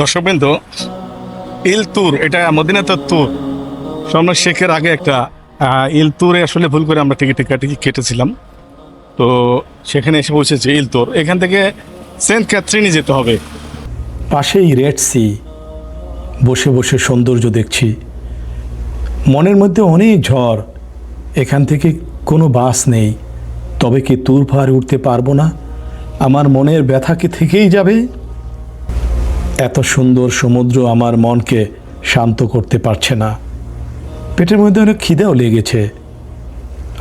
দর্শকবৃন্দ ইল তুর, এটা মদিনাতের তুর। স্বর্ণ শেখের আগে একটা ইল তুরে আসলে ভুল করে আমরা টিকিট কাটি কেটেছিলাম। তো সেখানে এসে পৌঁছেছে ইল তুর, এখান থেকে সেন্ট ক্যাথরিনে যেতে হবে। পাশেই রেড সি, বসে বসে সৌন্দর্য দেখছি। মনের মধ্যে অনেক ঝড়, এখান থেকে কোনো বাস নেই। তবে কি তুর পাহাড়ে উঠতে পারব না? আমার মনের ব্যথা কি থেকেই যাবে? এত সুন্দর সমুদ্র আমার মনকে শান্ত করতে পারছে না। পেটের মধ্যে অনেক খিদেও লেগেছে।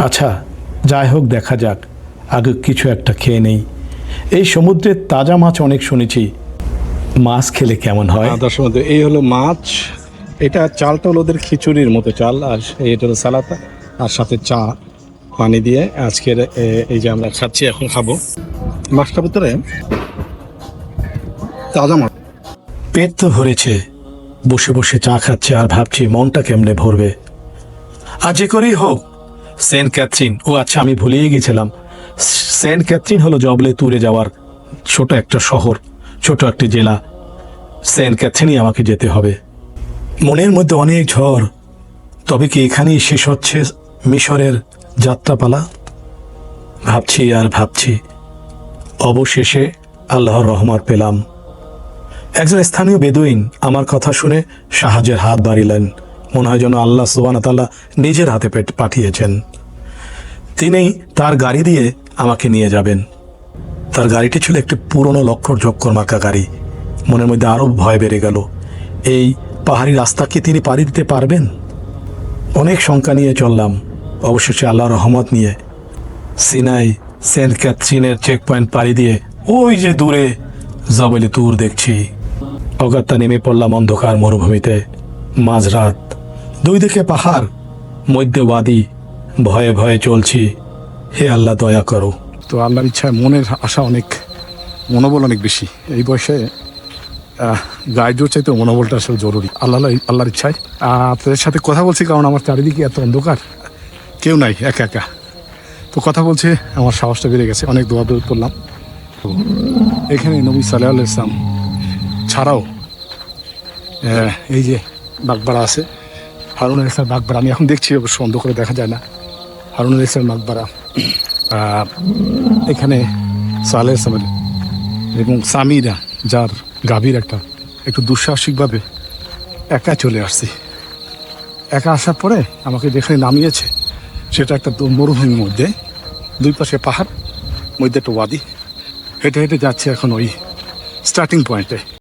আচ্ছা যাই হোক দেখা যাক। আগে কিছু একটা খেয়ে নেই। এই সমুদ্রের তাজা মাছ অনেক শুনেছি। মাছ খেলে কেমন হয়? দর্শক বন্ধু, এই হলো মাছ। এটা চালটা হলো ওদের খিচুড়ির মতো চাল আর এটা হলো সালাতা আর সাথে চা পানি দিয়ে আজকের এই যে আমরা খাচ্ছি এখন খাব। মাছটা ভিতরে তাজা মাছ পেট তো ভরেছে। বসে বসে চা খাচ্ছে আর ভাবছি মনটা কেমনে ভরবে। আর যে করেই হোক, সেন্ট ক্যাথরিন, ও আচ্ছা আমি ভুলেই গেছিলাম। সেন্ট ক্যাথরিন হলো জবলে তুরে যাওয়ার ছোট একটা শহর, ছোট একটি জেলা। সেন্ট ক্যাথরিনই আমাকে যেতে হবে। মনের মধ্যে অনেক ঝড়, তবে কি এখানেই শেষ হচ্ছে মিশরের যাত্রাপালা? ভাবছি আর ভাবছি। অবশেষে আল্লাহর রহমত পেলাম। একজন স্থানীয় বেদুইন আমার কথা শুনে সাহায্যের হাত বাড়িলেন। মনে হয় যেন আল্লাহ সুবানতাল্লাহ নিজের হাতে পাঠিয়েছেন। তিনি তার গাড়ি দিয়ে আমাকে নিয়ে যাবেন। তার গাড়িটি ছিল একটি পুরনো লক্ষর জক্কর মার্কা গাড়ি। মনের মধ্যে আরও ভয় বেড়ে গেল। এই পাহাড়ি রাস্তা কি তিনি পাড়ি দিতে পারবেন? অনেক শঙ্কা নিয়ে চললাম। অবশেষে আল্লাহর রহমত নিয়ে সিনাই সেন্ট ক্যাথরিনের চেক পয়েন্ট পাড়ি দিয়ে ওই যে দূরে জবলে তুর দেখছি। অগাত্তা নেমে পড়লাম অন্ধকার মরুভূমিতে। মাঝরাত, দুই দিকে পাহাড়, মধ্যে ওয়াদি, ভয়ে ভয়ে চলছি। হে আল্লাহ, দয়া করো। তো আল্লাহর ইচ্ছায় মনের আশা অনেক, মনোবল অনেক বেশি। এই বয়সে গাইডের চাইতে মনোবলটা আসলে জরুরি। আল্লাহ, আল্লাহর ইচ্ছায়। আপনাদের সাথে কথা বলছি কারণ আমার চারিদিকে এত অন্ধকার, কেউ নাই, একা একা। তো কথা বলছে, আমার সাহসটা বেড়ে গেছে। অনেক দোয়া করলাম। এখানে নবী সাল্লাহ ছাড়াও এই যে বাগবাড়া আছে হারুন ইসলাম বাগবাড়া, আমি এখন দেখছি অবশ্য, অন্ধকারে দেখা যায় না। হারুন ইসলাম বাগবাড়া এখানে সালে ইসলামের এবং সামিরা, যার গাভীর একটা, একটু দুঃসাহসিকভাবে একা চলে আসছি। একা আসার পরে আমাকে যেখানে নামিয়েছে, সেটা একটা মরুভূমির মধ্যে, দুই পাশে পাহাড়, মধ্যে একটা ওয়াদি। হেঁটে হেঁটে যাচ্ছে এখন ওই স্টার্টিং পয়েন্টে